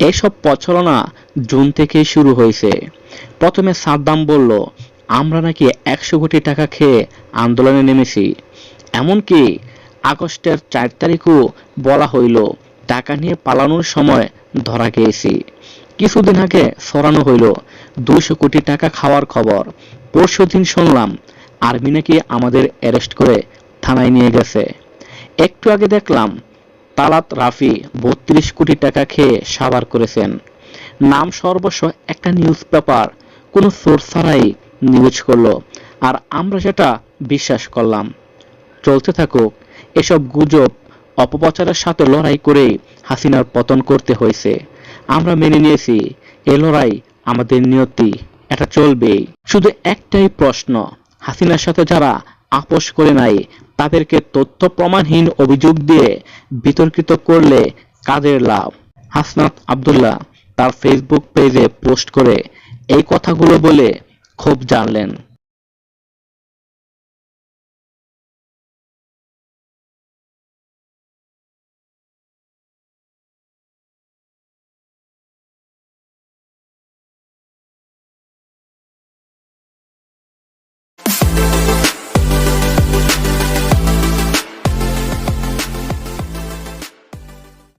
এসব প্রচলনা জুন থেকেই শুরু হয়েছে। প্রথমে সাদ্দাম বলল, আমরা নাকি একশো কোটি টাকা খেয়ে আন্দোলনে নেমেছি। এমনকি আগস্টের চার তারিখও বলা হইল, টাকা নিয়ে পালানোর সময় ধরা গিয়েছি কিছুদিন আগে সরানো হইল দুশো কোটি টাকা খাওয়ার খবর। পরশু দিন শুনলাম, আর্মি নাকি আমাদের অ্যারেস্ট করে থানায় নিয়ে গেছে। একটু আগে দেখলাম তালাত রাফি বত্রিশ কোটি টাকা খেয়ে সাবার করেছেন। নাম সর্বস্ব একটা নিউজ পেপার কোনো সোর্স ছাড়াই নিউজ করল। আর আমরা সেটা বিশ্বাস করলাম। চলতে থাকুক, এসব গুজব অপপ্রচারের সাথে লড়াই করেই হাসিনার পতন করতে হয়েছে। আমরা মেনে নিয়েছি, এ লড়াই আমাদের নিয়তি, এটা চলবেই। শুধু একটাই প্রশ্ন, হাসিনার সাথে যারা আপোষ করে নাই তাদেরকে তথ্য প্রমাণহীন অভিযোগ দিয়ে বিতর্কিত করলে কাজের লাভ। হাসনাত আবদুল্লাহ তার ফেসবুক পেজে পোস্ট করে এই কথাগুলো বলে ক্ষোভ জানলেন।